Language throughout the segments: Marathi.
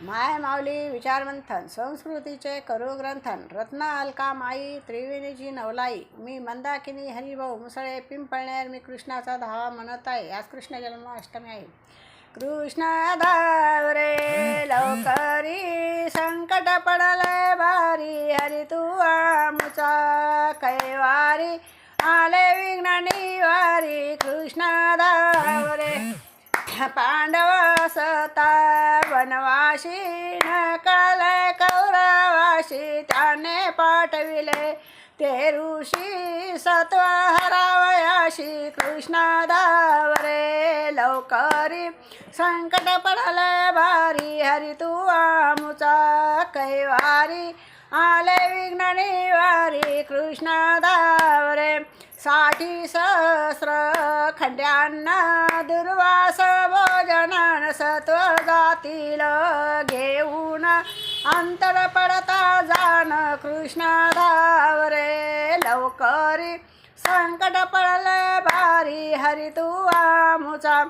माय माऊली विचारमंथन संस्कृतीचे करू ग्रंथन रत्न अलका माई त्रिवेणीची नवलाई मी मंदाकिनी हरिभाऊ मुसळे पिंपळनेर मी कृष्णाचा धावा म्हणत आहे. आज कृष्ण जन्माष्टमी आहे. कृष्ण धावरे लवकरी संकट पडले भारी हरी तू आमचा कैवारी आले विघ्न निवारी कृष्ण धावरे पांडव सता वनवाशी न कळले कौरवाशी. त्याने पाठविले ते ऋषी सत्व हरावयाशी. कृष्णादावरे लवकरी संकट पडले भारी. हरी तू आमुचा कैवारी. आले विघ्न निवारी. कृष्णादावरे साठी सहस्र खंड्यांना दुर्वा भोजनान जातील घेऊन. अंतर पडता जाण कृष्ण धावरे लवकरी संकट पडले भारी हरी तू आमुचा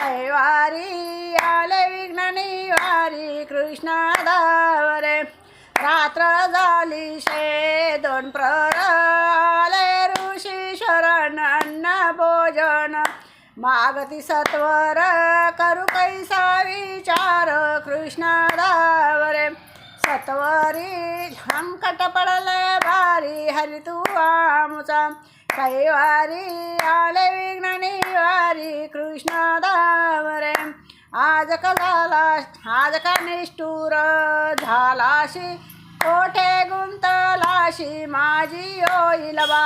कैवारी आले विघ्न निवारी कृष्ण धावरे रात्र झाली शे दोन प्र मागती सत्वर करू कैसा विचार कृष्ण दावरे सत्वरी संकट पडले भारी हरी तू आमचा. कैवारी आले विघ्न निवारी कृष्ण दावरे आज कला आज का निष्ठूर झालाशी कोठे गुंतलाशी माझी होईल बा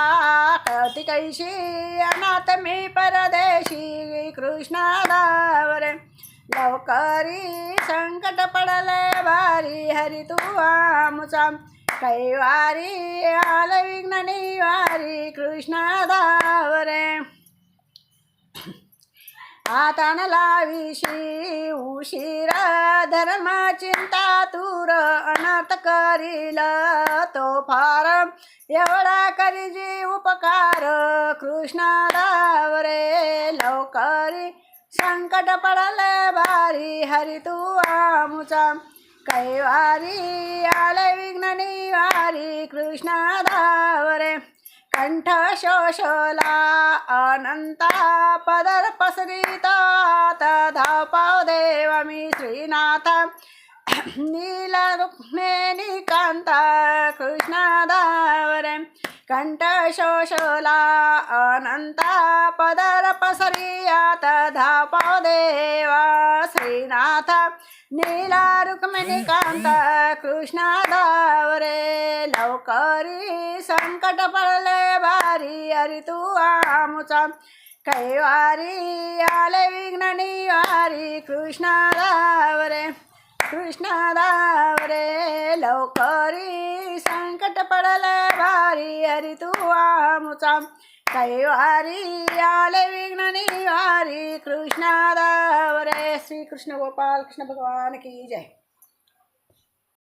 कळती कैशी अनाथ मी परदेशी कृष्णादावर. लवकरी संकट पडले भारी हरी तू आमचा. कैवारी आल विघ्न निवारी कृष्ण दावरे लाविशी उशिरा धर्म चिंता तूर अनाथ करील तो फार एवढा करीजी उपकार. कृष्णाडावरे लवकरी संकट पडले भारी हरी तू आमुचा. कैवारी आले विघ्न निवारी. कृष्णाडावरे कंठ शोषला अनंता पदर पसरिता धाव पाव देव मी श्रीनाथ. नीला रुक्मिणी कांता कृष्ण दावरे कंठ शोषला अनंता पदर पसरियात धावपाव देवा श्रीनाथ नीला रुक्मिणी कांता कृष्ण दावरे लवकरी संकट पडले भारी हरी तू आमुचा. कैवारी आले विघ्न निवारी कृष्णा दावरे कृष्ण दावरे लवकरी संकट पडले भारी हरी तू आमुचा. कैवारी आले विघ्न निवारी कृष्ण दावरे श्री कृष्ण गोपाल कृष्ण भगवान की जय.